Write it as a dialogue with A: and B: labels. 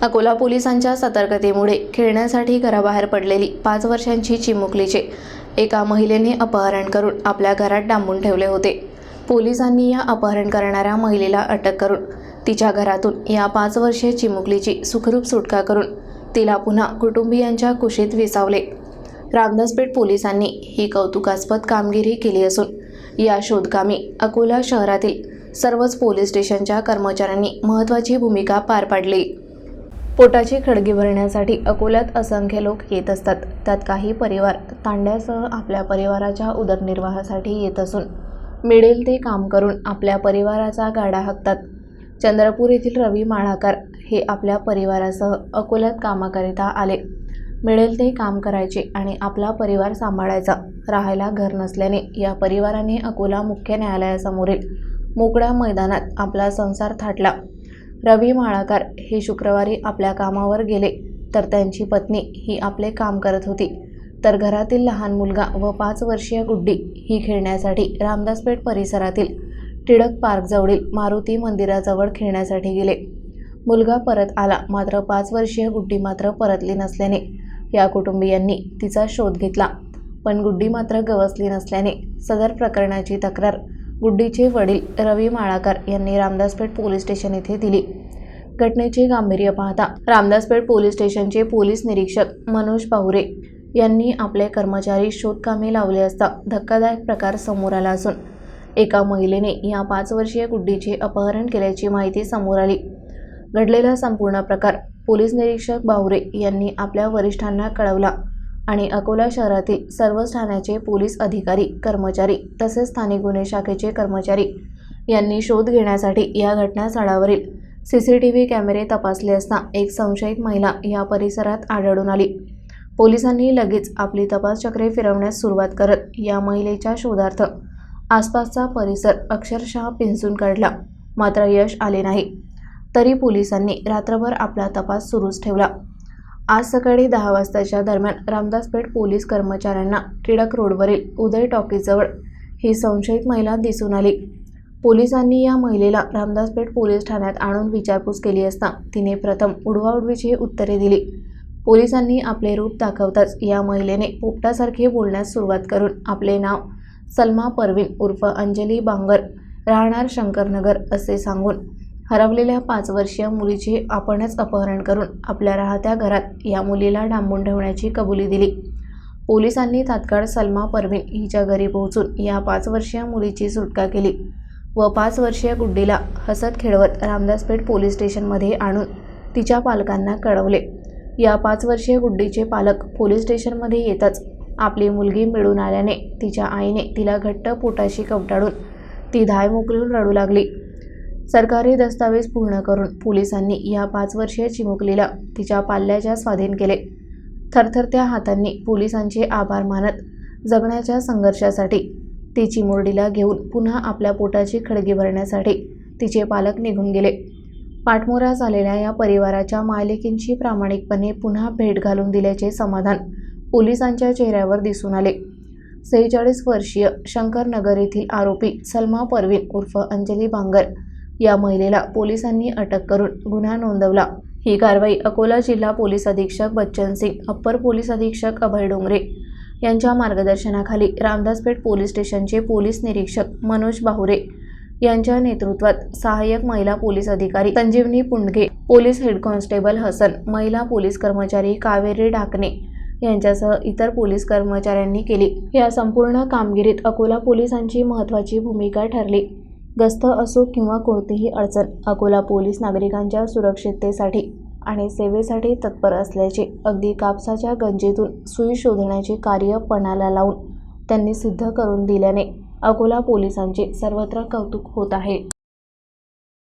A: अकोला पोलिसांच्या सतर्कतेमुळे खेळण्यासाठी घराबाहेर पडलेली पाच वर्षांची चिमुकलीचे एका महिलेने अपहरण करून आपल्या घरात डांबून ठेवले होते. पोलिसांनी या अपहरण करणाऱ्या महिलेला अटक करून तिच्या घरातून या पाच वर्षीय चिमुकलीची सुखरूप सुटका करून तिला पुन्हा कुटुंबियांच्या कुशीत विसावले. रामदासपेठ पोलिसांनी ही कौतुकास्पद कामगिरी केली असून या शोधकामी अकोला शहरातील सर्वच पोलीस स्टेशनच्या कर्मचाऱ्यांनी महत्त्वाची भूमिका पार पाडली. पोटाची खडगी भरण्यासाठी अकोल्यात असंख्य लोक येत असतात. त्यात काही परिवार तांड्यासह आपल्या परिवाराच्या उदरनिर्वाहासाठी येत असून मिळेल ते काम करून आपल्या परिवाराचा गाडा हाकतात. चंद्रपूर येथील रवी माळाकार हे आपल्या परिवारासह अकोल्यात कामाकरिता आले. मिळेल ते काम करायचे आणि आपला परिवार सांभाळायचा. राहायला घर नसल्याने या परिवाराने अकोला मुख्य न्यायालयासमोरील मोकळ्या मैदानात आपला संसार थाटला. रवी माळाकार हे शुक्रवारी आपल्या कामावर गेले तर त्यांची पत्नी ही आपले काम करत होती. तर घरातील लहान मुलगा व पाच वर्षीय गुड्डी ही खेळण्यासाठी रामदासपेठ परिसरातील टिळक पार्कजवळील मारुती मंदिराजवळ खेळण्यासाठी गेले. मुलगा परत आला मात्र पाच वर्षीय गुड्डी मात्र परतली नसल्याने या कुटुंबियांनी तिचा शोध घेतला. पण गुड्डी मात्र गवसली नसल्याने सदर प्रकरणाची तक्रार गुड्डीचे वडील रवी माळाकार यांनी रामदासपेठ पोलीस स्टेशन येथे दिली. घटनेचे गांभीर्य पाहता रामदासपेठ पोलीस स्टेशनचे पोलीस निरीक्षक मनोज पाहुरे यांनी आपले कर्मचारी शोधकामी लावले असता धक्कादायक प्रकार समोर आला असून एका महिलेने या पाच वर्षीय गुड्डीचे अपहरण केल्याची माहिती समोर आली. घडलेला संपूर्ण प्रकार पोलीस निरीक्षक बावरे यांनी आपल्या वरिष्ठांना कळवला आणि अकोला शहरातील सर्वच ठाण्याचे पोलीस अधिकारी कर्मचारी तसेच स्थानिक गुन्हे शाखेचे कर्मचारी यांनी शोध घेण्यासाठी या घटनास्थळावरील सी सी टी व्ही कॅमेरे तपासले असता एक संशयित महिला या परिसरात आढळून आली. पोलिसांनी लगेच आपली तपासचक्रे फिरवण्यास सुरुवात करत या महिलेच्या शोधार्थ आसपासचा परिसर अक्षरशः पिंजून काढला. मात्र यश आले नाही. तरी पोलिसांनी रात्रभर आपला तपास सुरूच ठेवला. आज सकाळी दहा वाजताच्या दरम्यान रामदासपेठ पोलीस कर्मचाऱ्यांना टिळक रोडवरील उदय टॉकीजवळ ही संशयित महिला दिसून आली. पोलिसांनी या महिलेला रामदासपेठ पोलीस ठाण्यात आणून विचारपूस केली असता तिने प्रथम उडवाउडवीची उत्तरे दिली. पोलिसांनी आपले रूप दाखवताच या महिलेने पोपटासारखे बोलण्यास सुरुवात करून आपले नाव सलमा परवीन उर्फ अंजली बांगर राहणार शंकरनगर असे सांगून हरवलेल्या पाच वर्षीय मुलीचे आपणच अपहरण करून आपल्या राहत्या घरात या मुलीला डांबून ठेवण्याची कबुली दिली. पोलिसांनी तात्काळ सलमा परवीन हिच्या घरी पोहोचून या पाच वर्षीय मुलीची सुटका केली. व पाच वर्षीय गुड्डीला हसत खेळवत रामदासपेठ पोलीस स्टेशनमध्ये आणून तिच्या पालकांना कळवले. या पाच वर्षीय गुड्डीचे पालक पोलीस स्टेशनमध्ये येताच आपली मुलगी मिळून आल्याने तिच्या आईने तिला घट्ट पोटाशी कवटाळून ती धाय मोकळून रडू लागली. सरकारी दस्तावेज पूर्ण करून पोलिसांनी या पाच वर्षीय चिमुकलीला तिच्या पाल्याच्या स्वाधीन केले. थरथरत्या हातांनी पोलिसांचे आभार मानत जगण्याच्या संघर्षासाठी ती चिमुरडीला घेऊन पुन्हा आपल्या पोटाची खळगी भरण्यासाठी तिचे पालक निघून गेले. पाठमोरा झालेल्या या परिवाराच्या मायलेकींची प्रामाणिकपणे पुन्हा भेट घालून दिल्याचे समाधान पोलिसांच्या चेहऱ्यावर दिसून आले. सेहेचाळीस वर्षीय शंकरनगर येथील आरोपी सलमा परवीन उर्फ अंजली बांगर या महिलेला पोलिसांनी अटक करून गुन्हा नोंदवला. ही कारवाई अकोला जिल्हा पोलीस अधीक्षक बच्चन सिंग अप्पर पोलीस अधीक्षक अभय डोंगरे यांच्या मार्गदर्शनाखाली रामदासपेठ पोलीस स्टेशनचे पोलीस निरीक्षक मनोज बाहुरे यांच्या नेतृत्वात सहाय्यक महिला पोलीस अधिकारी Sanjivani Pundge police head constable Hasan महिला पोलीस कर्मचारी कावेरी ढाकणे यांच्यासह इतर पोलीस कर्मचाऱ्यांनी केली. या संपूर्ण कामगिरीत अकोला पोलिसांची महत्त्वाची भूमिका ठरली. गस्त असो किंवा कोणतीही अडचण अकोला पोलीस नागरिकांच्या सुरक्षिततेसाठी आणि सेवेसाठी तत्पर असल्याचे अगदी कापसाच्या गंजीतून सुई शोधण्याचे कार्य पणाला लावून त्यांनी सिद्ध करून दिल्याने अकोला पोलिसांचे सर्वत्र कौतुक होत आहे.